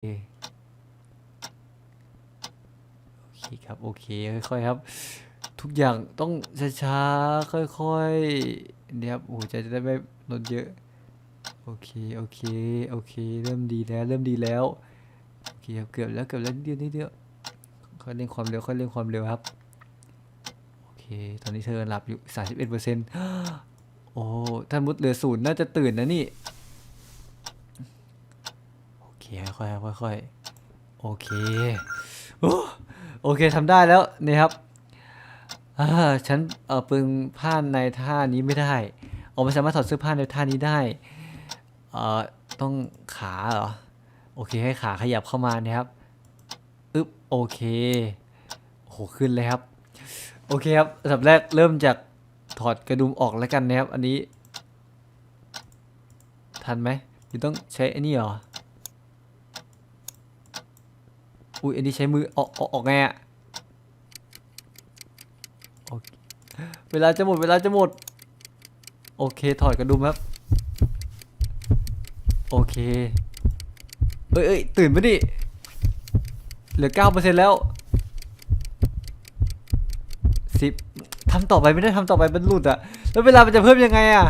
โอเคครับ โอเค ค่อยๆครับ ทุกอย่างต้องช้าๆ ค่อยๆเนี่ยครับโอ้ใจจะได้ไม่ลดเยอะ โอเค โอเค โอเค เริ่มดีแล้ว เริ่มดีแล้ว โอเคครับ เกือบแล้ว เกือบแล้วนิดเดียวนิดเดียวค่อยเร่งความเร็ว ค่อยเร่งความเร็วครับ โอเค ตอนนี้เธอหลับอยู่31เอ็ดเปอร์เซ็นต์โอ้ ถ้ามุดเหลือศูนย์น่าจะตื่นนะนี่ คค่อยๆค่อยๆโอเคโอเคทำได้แล้วนี่ครับอฉันเออปึงผ้าในท่านี้ไม่ได้ออกไม่สามารถถอดเสื้อผ้าในท่านี้ได้เอ่อต้องขาเหรอโอเคให้ขาขยับเข้ามานะครับอึ๊บโอเคโหขึ้นเลยครับ โอเคครับอันดับแรกเริ่มจากถอดกระดุมออกแล้วกันนะครับ อันนี้ ทันไหมหรือต้องใช้อ้นี่เหรอ อุ้ยอันนี้ใช้มือออกออกออกไงอะเวลาจะหมดเวลาจะหมด โอเคถอดกระดุมครับ โอเคเอ้ยเอ้ยตื่นไปะดิเหลือเก้าเปอร์เซ็นต์แล้วสิบทำต่อไปไม่ได้ทำต่อไปมันหลุดอะแล้วเวลามันจะเพิ่มยังไงอะ